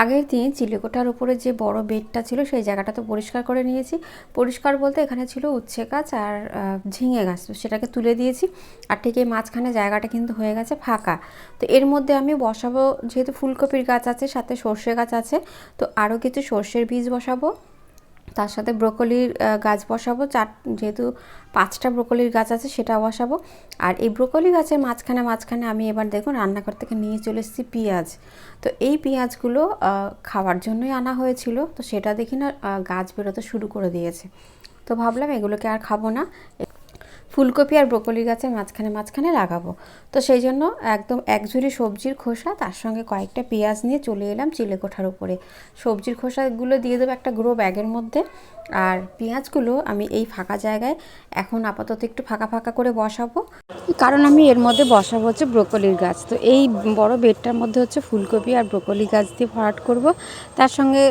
আগের দিন চিলেকোটার উপরে যে বড় বেডটা ছিল, সেই জায়গাটা তো পরিষ্কার করে নিয়েছি। পরিষ্কার বলতে এখানে ছিল উচ্ছে গাছ আর ঝিঙে গাছ। তো সেটাকে তুলে দিয়েছি আর ঠিক এই মাঝখানে জায়গাটা কিন্তু হয়ে গেছে ফাঁকা। তো এর মধ্যে আমি বসাবো, যেহেতু ফুলকপির গাছ আছে, সাথে সর্ষে গাছ আছে, তো আরও কিছু সর্ষের বীজ বসাবো। তার সাথে ব্রোকলির গাছ বসাবো। চার, যেহেতু পাঁচটা ব্রোকলির গাছ আছে সেটা বসাবো। আর এই ব্রোকলি গাছের মাঝখানে মাঝখানে আমি এবার দেখুন রান্নাঘর থেকে নিয়ে চলে এসেছি পেঁয়াজ। তো এই পেঁয়াজগুলো খাওয়ার জন্যই আনা হয়েছিল। তো সেটা দেখি না গাছ বেরোতে শুরু করে দিয়েছে। তো ভাবলাম এগুলোকে আর খাব না। ফুলকপি আর ব্রোকলি গাছের মাঝখানে মাঝখানে লাগাবো। তো সেই জন্য একদম এক ঝুড়ি সবজির খোসা, তার সঙ্গে কয়েকটা পেঁয়াজ নিয়ে চলে এলাম চিলেকোঠার উপরে। সবজির খোসাগুলো দিয়ে দেবো একটা গ্রো ব্যাগের মধ্যে। আর পেঁয়াজগুলো আমি এই ফাঁকা জায়গায় এখন আপাতত একটু ফাঁকা ফাঁকা করে বসাবো। কারণ আমি এর মধ্যে বসাবো হচ্ছে ব্রোকলির গাছ। তো এই বড় বেডটার মধ্যে হচ্ছে ফুলকপি আর ব্রোকলি গাছ দিয়ে ভরাট করব। তার সঙ্গে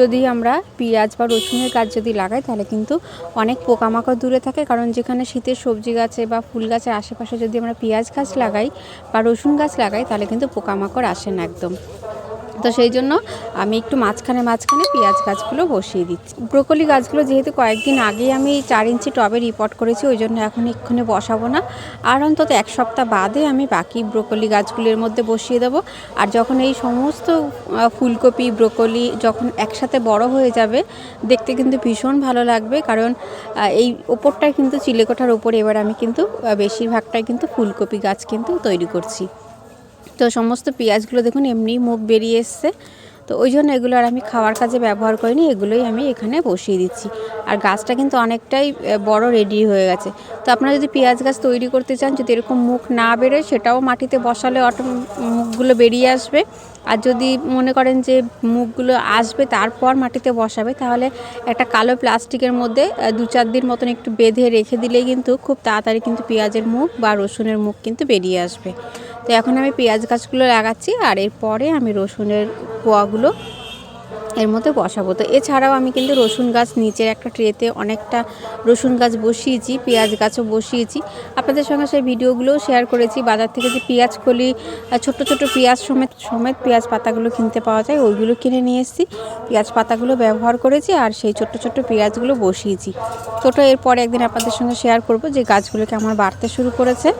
যদি আমরা পেঁয়াজ বা রসুনের গাছ যদি লাগাই, তাহলে কিন্তু অনেক পোকামাকড় দূরে থাকে। কারণ যেখানে শীতের সবজি গাছে বা ফুল গাছের আশেপাশে যদি আমরা পেঁয়াজ গাছ লাগাই বা রসুন গাছ লাগাই, তাহলে কিন্তু পোকামাকড় আসে না একদম। তো সেই জন্য আমি একটু মাঝখানে মাঝখানে পেঁয়াজ গাছগুলো বসিয়ে দিচ্ছি। ব্রোকলি গাছগুলো যেহেতু কয়েকদিন আগেই আমি চার ইঞ্চি টবে রিপোর্ট করেছি, ওই জন্য এখন এক্ষুনি বসাবো না। আর অন্তত এক সপ্তাহ বাদে আমি বাকি ব্রোকলি গাছগুলোর মধ্যে বসিয়ে দেবো। আর যখন এই সমস্ত ফুলকপি, ব্রোকলি যখন একসাথে বড় হয়ে যাবে, দেখতে কিন্তু ভীষণ ভালো লাগবে। কারণ এই ওপরটায় কিন্তু চিলেকোঠার ওপরে এবার আমি কিন্তু বেশিরভাগটাই কিন্তু ফুলকপি গাছ কিন্তু তৈরি করছি। তো সমস্ত পেঁয়াজগুলো দেখুন এমনি মুখ বেরিয়ে এসছে। তো ওই জন্য এগুলো আর আমি খাওয়ার কাজে ব্যবহার করিনি, এগুলোই আমি এখানে বসিয়ে দিচ্ছি। আর গাছটা কিন্তু অনেকটাই বড় রেডি হয়ে গেছে। তো আপনারা যদি পেঁয়াজ গাছ তৈরি করতে চান, যদি এরকম মুখ না বেরোয়, সেটাও মাটিতে বসালে অটো মুখগুলো বেরিয়ে আসবে। আর যদি মনে করেন যে মুখগুলো আসবে, তারপর মাটিতে বসাবে, তাহলে একটা কালো প্লাস্টিকের মধ্যে দু চার দিন মতন একটু বেঁধে রেখে দিলেই কিন্তু খুব তাড়াতাড়ি কিন্তু পেঁয়াজের মুখ বা রসুনের মুখ কিন্তু বেরিয়ে আসবে। তো এখন আমি পেঁয়াজ গাছগুলো লাগাচ্ছি আর এরপরে আমি রসুনের কোয়াগুলো এর মধ্যে বসাবো। তো এছাড়াও আমি কিন্তু রসুন গাছ নিচের একটা ট্রেতে অনেকটা রসুন গাছ বসিয়েছি, পেঁয়াজ গাছও বসিয়েছি। আপনাদের সঙ্গে সেই ভিডিওগুলোও শেয়ার করেছি। বাজার থেকে যে পেঁয়াজ কলি ছোট ছোট পেঁয়াজ সমেত সমেত পেঁয়াজ পাতাগুলো কিনতে পাওয়া যায়, ওইগুলো কিনে নিয়ে এসেছি। পেঁয়াজ পাতাগুলো ব্যবহার করেছি আর সেই ছোট ছোট পেঁয়াজগুলো বসিয়েছি। ছোটো এরপরে একদিন আপনাদের সঙ্গে শেয়ার করব যে গাছগুলোকে আমার বাড়তে শুরু করেছে।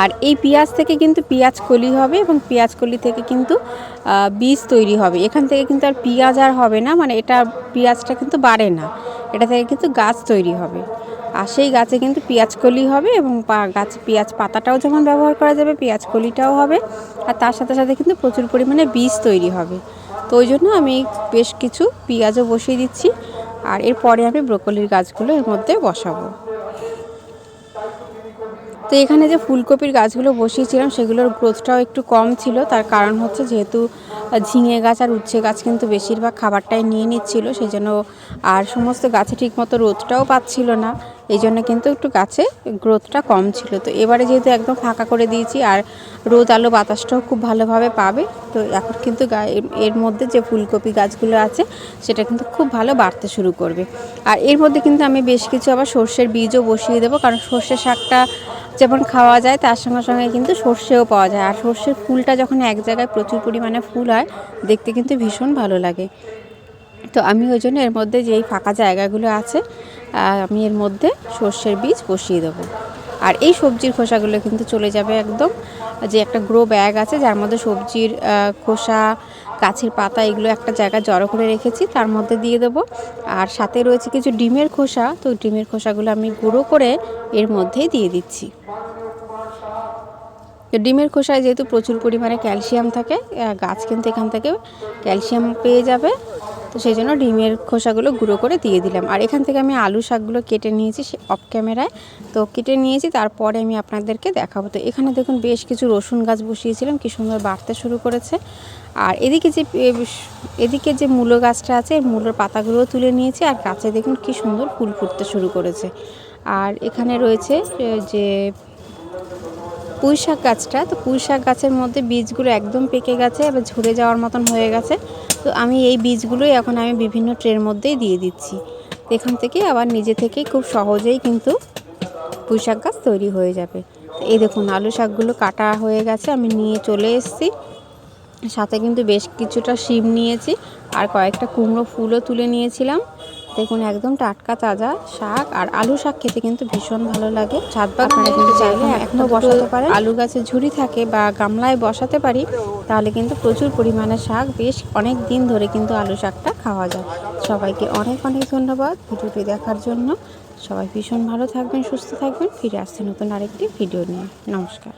আর এই পেঁয়াজ থেকে কিন্তু পেঁয়াজ কলি হবে এবং পেঁয়াজ কলি থেকে কিন্তু বীজ তৈরি হবে। এখান থেকে কিন্তু আর পেঁয়াজ আর হবে না মানে এটা পেঁয়াজটা কিন্তু বাড়ে না। এটা থেকে কিন্তু গাছ তৈরি হবে। আর সেই গাছে কিন্তু পেঁয়াজ কলি হবে এবং গাছে, পেঁয়াজ পাতাটাও যেমন ব্যবহার করা যাবে, পেঁয়াজ কলিটাও হবে। আর তার সাথে সাথে কিন্তু প্রচুর পরিমাণে বীজ তৈরি হবে। তো ওই জন্য আমি বেশ কিছু পেঁয়াজও বসিয়ে দিচ্ছি। আর এরপরে আমি ব্রোকলির গাছগুলো এর মধ্যে বসাবো। তো এখানে যে ফুলকপির গাছগুলো বসিয়েছিলাম, সেগুলোর গ্রোথটাও একটু কম ছিল। তার কারণ হচ্ছে যেহেতু ঝিঙে গাছ আর উচ্ছে গাছ কিন্তু বেশিরভাগ খাবারটাই নিয়ে নিচ্ছিল সেই জন্য আর সমস্ত গাছে ঠিকমতো রোদটাও পাচ্ছিল না। এই জন্য কিন্তু একটু গাছে গ্রোথটা কম ছিল। তো এবারে যেহেতু একদম ফাঁকা করে দিয়েছি আর রোদ আলো বাতাসটাও খুব ভালোভাবে পাবে, তো এখন কিন্তু এর মধ্যে যে ফুলকপি গাছগুলো আছে, সেটা কিন্তু খুব ভালো বাড়তে শুরু করবে। আর এর মধ্যে কিন্তু আমি বেশ কিছু আবার সর্ষের বীজও বসিয়ে দেবো, কারণ সর্ষে শাকটা যেমন খাওয়া যায়, তার সঙ্গে সঙ্গে কিন্তু সর্ষেও পাওয়া যায়। আর সর্ষের ফুলটা যখন এক জায়গায় প্রচুর পরিমাণে ফুল হয়, দেখতে কিন্তু ভীষণ ভালো লাগে। তো আমি ওই জন্য এর মধ্যে যেই ফাঁকা জায়গাগুলো আছে আমি এর মধ্যে সর্ষের বীজ বসিয়ে দেবো। আর এই সবজির খোসাগুলো কিন্তু চলে যাবে একদম যে একটা গ্রো ব্যাগ আছে, যার মধ্যে সবজির খোসা, গাছের পাতা, এগুলো একটা জায়গায় জড়ো করে রেখেছি, তার মধ্যে দিয়ে দেবো। আর সাথে রয়েছে কিছু ডিমের খোসা, তো ডিমের খোসাগুলো আমি গুঁড়ো করে এর মধ্যেই দিয়ে দিচ্ছি। তো ডিমের খোসায় যেহেতু প্রচুর পরিমাণে ক্যালসিয়াম থাকে গাছ কিন্তু এখান থেকে ক্যালসিয়াম পেয়ে যাবে। তো সেই জন্য ডিমের খোসাগুলো গুঁড়ো করে দিয়ে দিলাম। আর এখান থেকে আমি আলু শাকগুলো কেটে নিয়েছি সে অফ ক্যামেরায়। তো কেটে নিয়েছি, তারপরে আমি আপনাদেরকে দেখাবো। তো এখানে দেখুন বেশ কিছু রসুন গাছ বসিয়েছিলাম, কি সুন্দর বাড়তে শুরু করেছে। আর এদিকে যে এদিকে যে মূলো গাছটা আছে মূলোর পাতাগুলোও তুলে নিয়েছি। আর গাছে দেখুন কি সুন্দর ফুল ফুটতে শুরু করেছে। আর এখানে রয়েছে যে পুঁই শাক গাছটা, তো পুঁই শাক গাছের মধ্যে বীজগুলো একদম পেকে গেছে, এবার ঝরে যাওয়ার মতন হয়ে গেছে। তো আমি এই বীজগুলোই এখন আমি বিভিন্ন ট্রের মধ্যেই দিয়ে দিচ্ছি। এখান থেকে আবার নিজে থেকেই খুব সহজেই কিন্তু পুঁই শাক গাছ তৈরি হয়ে যাবে। এই দেখুন, আলু শাকগুলো কাটা হয়ে গেছে, আমি নিয়ে চলে এসেছি। সাথে কিন্তু বেশ কিছুটা শিম নিয়েছি, আর কয়েকটা কুমড়ো ফুলও তুলে নিয়েছিলাম। দেখুন একদম টাটকা তাজা শাক আর আলু শাক খেতে কিন্তু ভীষণ ভালো লাগে। ছাদ বাগানে কিন্তু চাইলে এখনও বসাতে পারেন। আলু গাছে ঝুড়ি থাকে বা গামলায় বসাতে পারি তাহলে কিন্তু প্রচুর পরিমাণে শাক বেশ অনেক দিন ধরে কিন্তু আলু শাকটা খাওয়া যায়। সবাইকে অনেক অনেক ধন্যবাদ ভিডিওটি দেখার জন্য। সবাই ভীষণ ভালো থাকবেন সুস্থ থাকবেন। ফিরে আসছে নতুন আরেকটি ভিডিও নিয়ে। নমস্কার।